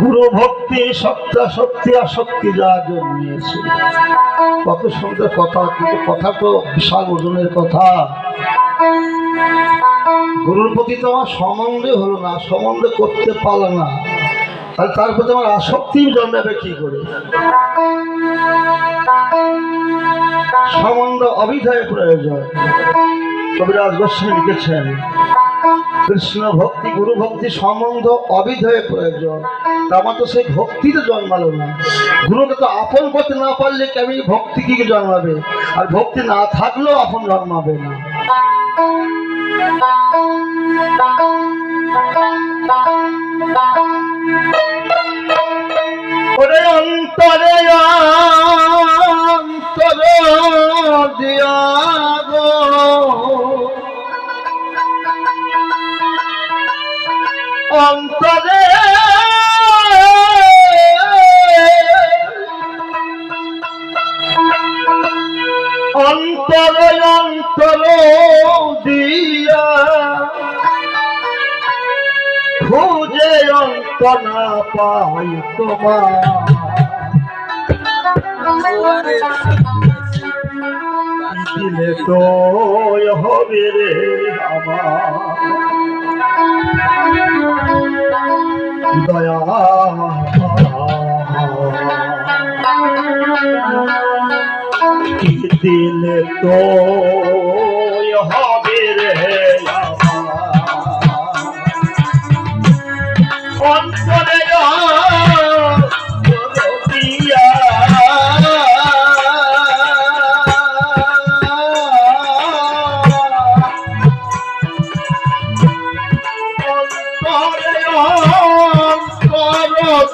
গুরু ভক্তি, সত্তা, শক্তি, আসক্তি যা জন্মিয়েছে। কত সুন্দর কথা, কিন্তু কথা তো বিশাল ওজনের কথা। গুরুর প্রতি তো আমার সম্বন্ধে হলো না, সম্বন্ধ করতে পারলাম না। তাহলে তার প্রতি আমার আসক্তি জন্মাবে কি করে? সম্বন্ধ অবিধয় প্রয়োজন। কবিরাজ গোস্বামী লিখেছেন, কৃষ্ণ ভক্তি, গুরু ভক্তি সম্বন্ধ অবিধয়ে প্রয়োজন। তা আমার তো সেই ভক্তি তো জন্মালো না। গুরুকে তো আপন করতে না পারলে কেমনি ভক্তি কি জন্মাবে? আর ভক্তি না থাকলেও আপন জন্মাবে না। ওরে অন্তরে, অন্তর দিয়া অন্তরে অন্তর অন্তর দিয়া খুঁজে অন্ত না পাই তোমার দিলে তো হবে রে আমার। দিলে তো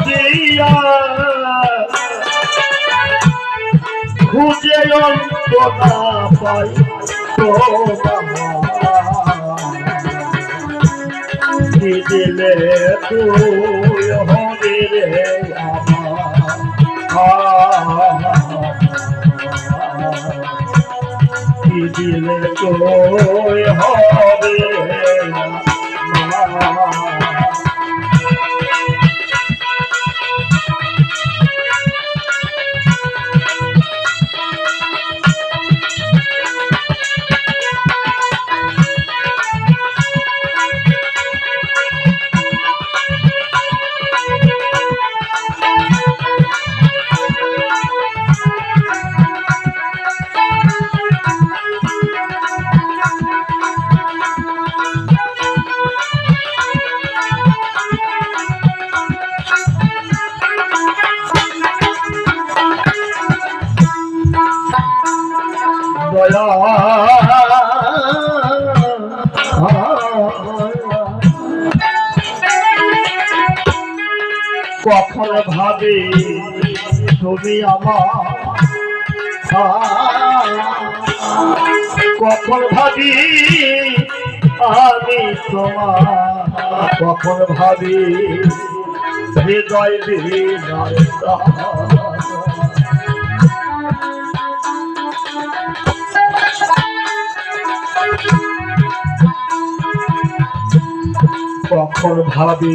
দিয়া। খুঁজে অন্ত না পাই দিলে তুই হবে রে? দিলে তুই হবে কখন ভাবে তুমি আমার কখন ভাবি আমি তোমার। কখন ভাবি হৃদয় কখন ভাবি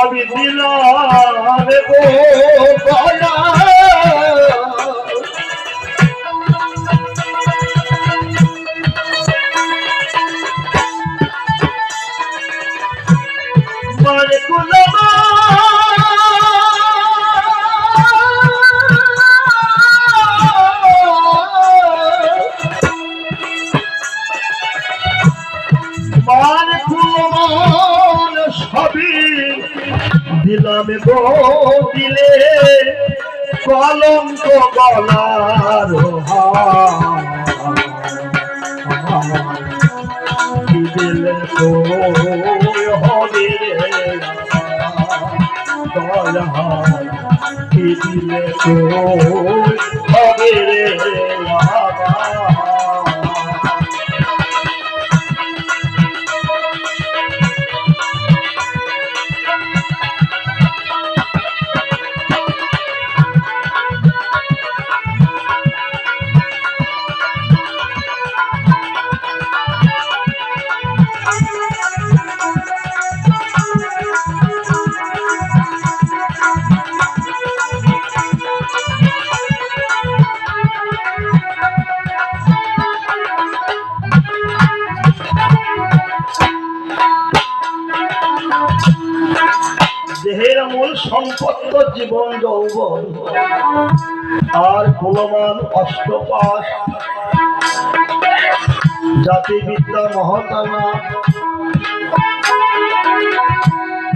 সবই দিল মানে খুলমা দিলে কলঙ্ক গলার দিলে হবে দয়া দিলে হবে রে দেহের মূল সম্পত্ত জীবন যৌবন। আর কুলমান অষ্টপাশ। জাতিবিদ্যা মহতানা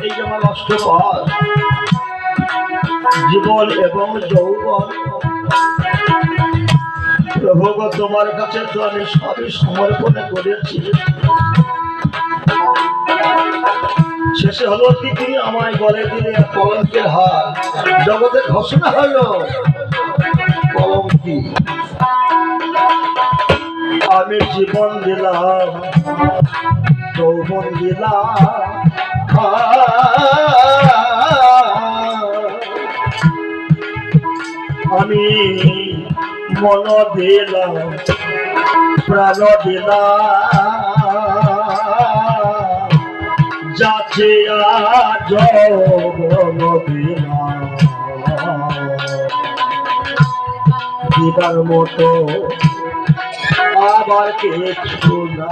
এই যেমন অষ্টপাশ জীবন এবং যৌবন প্রভু তোমার কাছে তো আমি সবই সমর্পণ করেছি। শেষে হলো কি আমায় গলে দিলে কলঙ্কের হার। জগতে ঘোষণা হলো, কলঙ্কি। আমি জীবন দিলাম, যৌবন দিলাম। আমি মন দিলাম প্রাণ দিলাম। যাচ্ছে আজ দিবার মতো আবার কিছু না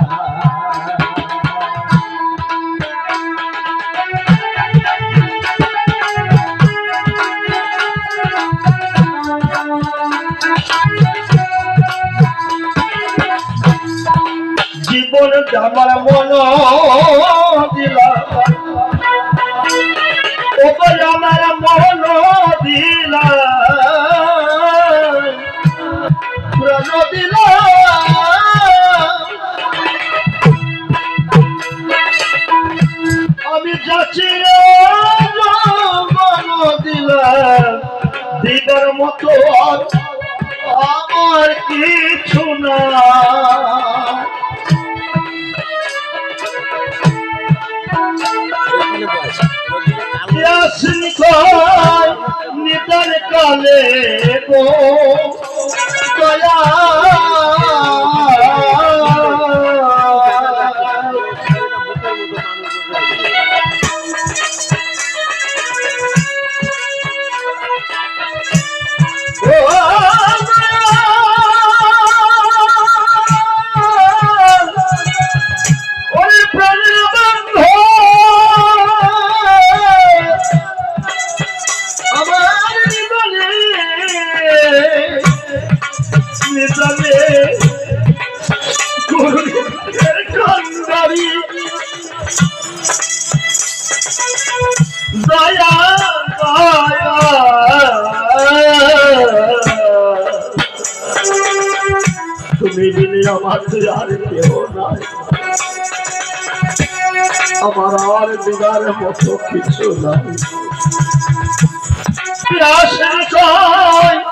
জীবন আমার মন দিলাম কালে গো। দয়া তুমি বিনে আমার আর কেউ নাই। আমার আর দিদার মতো কিছু নাই। প্রাসের কয়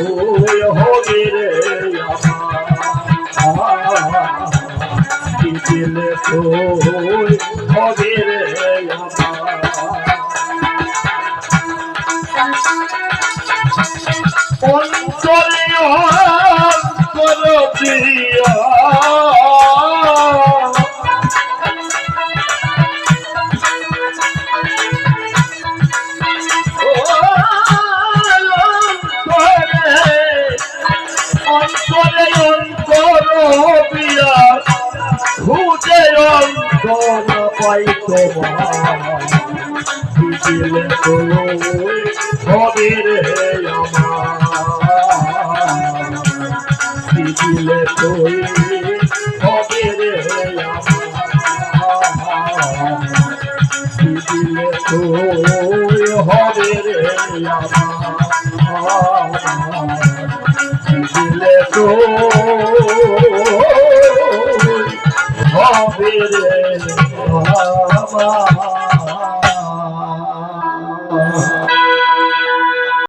দিয়া অন্তরে অন্তর দিয়া খুঁজে অন্তর পাই তোমার দিলে তো হবে রে হবে রে দিলে তো হবে রে আমার